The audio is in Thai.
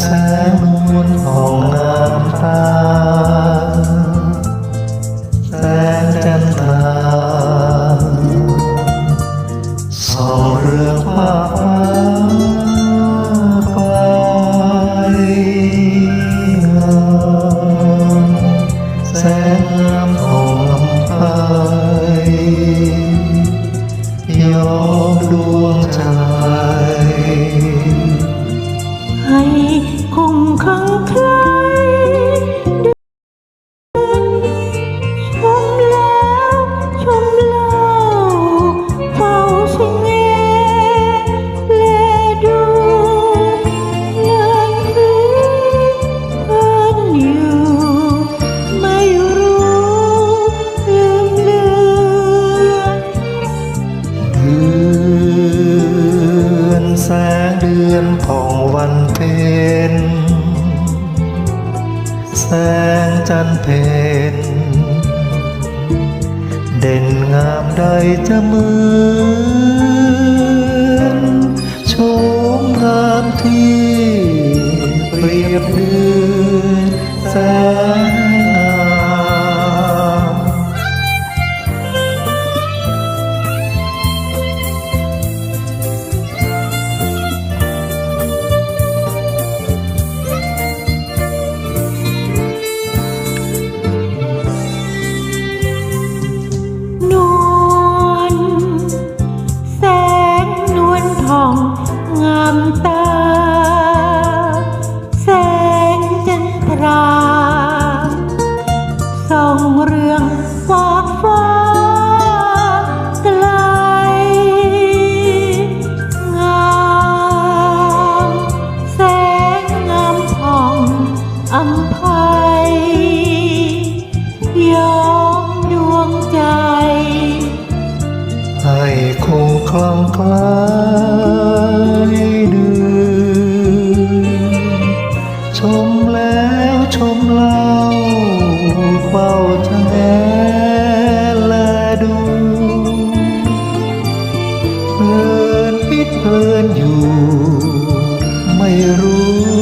แสงมนของงามตา แสงจันทราส่องเรือภาพฟ้าไปแสงงามของลำไพยอมดวงจันทร์ นเป็น แสงจันเพนเด่นงามใดจะเหมือนโชมงามที่เปรียบเดือ องงามตา แสงจันทราส่องเรืองฟากฟ้า คลองคลายเดือนชมแล้วชมเล่าเฝ้าจะแงและดูเพลินพิดเพลินอยู่ ไม่รู้